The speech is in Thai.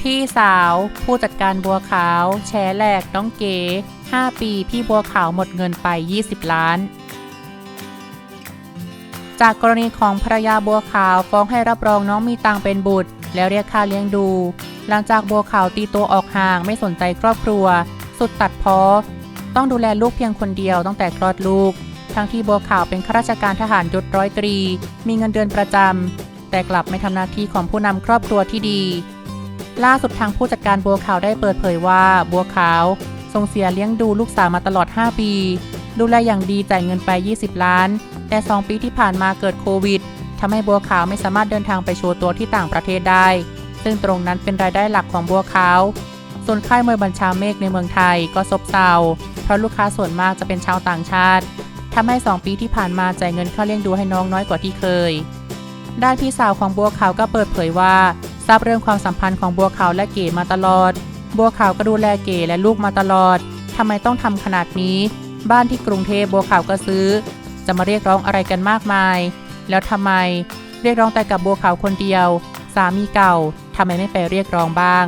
พี่สาว ผู้จัดการบัวขาว แชร์แหลกน้องเก๋ 5 ปีพี่บัวขาวหมดเงินไป 20 ล้าน จากกรณีของภรรยาบัวขาวฟ้องให้รับรองน้องมีตังเป็นบุตร แล้วเรียกค่าเลี้ยงดู หลังจากบัวขาวตีตัวออกห่างไม่สนใจครอบครัว สุดตัดพ้อต้องดูแลลูกเพียงคนเดียวตั้งแต่คลอดลูก ทั้งที่บัวขาวเป็นข้าราชการทหารยศร้อยตรี มีเงินเดือนประจำแต่กลับไม่ทำหน้าที่ของผู้นำครอบครัวที่ดี ล่าสุดทางผู้จัดการบัวขาวได้เปิดเผยว่าบัวขาวส่งเสียเลี้ยงดูลูกสาวมาตลอด 5 ปี ดูแลอย่างดีจ่ายเงินไป 20 ล้าน แต่ 2 ปีที่ผ่านมาเกิดโควิดทำให้บัวขาวไม่สามารถเดินทางไปโชว์ตัวที่ต่างประเทศได้ ซึ่งตรงนั้นเป็นรายได้หลักของบัวขาว ส่วนค่ายมวยบัญชาเมฆในเมืองไทยก็ซบเซา เพราะลูกค้าส่วนมากจะเป็นชาวต่างชาติทำให้ 2 ปีที่ผ่านมาจ่ายเงินค่าเลี้ยงดูให้น้องน้อยกว่าที่เคยด้านพี่สาวของบัวขาวก็เปิดเผยว่า ทราบเรื่องความสัมพันธ์ของบัวขาวและเก๋มาตลอด บัวขาวก็ดูแลเก๋และลูกมาตลอดทำไมต้องทำขนาดนี้ บ้านที่กรุงเทพบัวขาวก็ซื้อ จะมาเรียกร้องอะไรกันมากมาย แล้วทำไมเรียกร้องแต่กับบัวขาวคนเดียว สามีเก่าทำไมไม่ไปเรียกร้องบ้าง